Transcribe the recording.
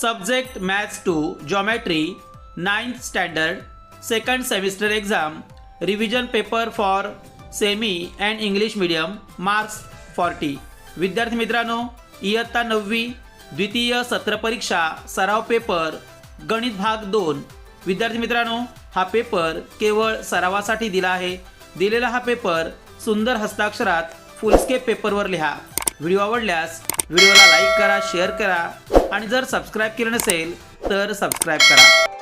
Subject maths to geometry ninth standard second semester exam revision paper for semi and English medium marks forty विद्यार्थी मित्रांनो इयत्ता नववी द्वितीय सत्र परीक्षा सराव पेपर गणित भाग दोन. विद्यार्थी मित्रांनो हा पेपर केवळ सरावासाठी दिला आहे. दिलेला हा पेपर सुंदर हस्ताक्षरात फुलस्केप पेपरवर लिहा. व्हिडिओ आवडल्यास व्हिडिओला लाईक करा शेअर करा. आणि जर सबस्क्राईब केलं नसेल तर सबस्क्राईब करा.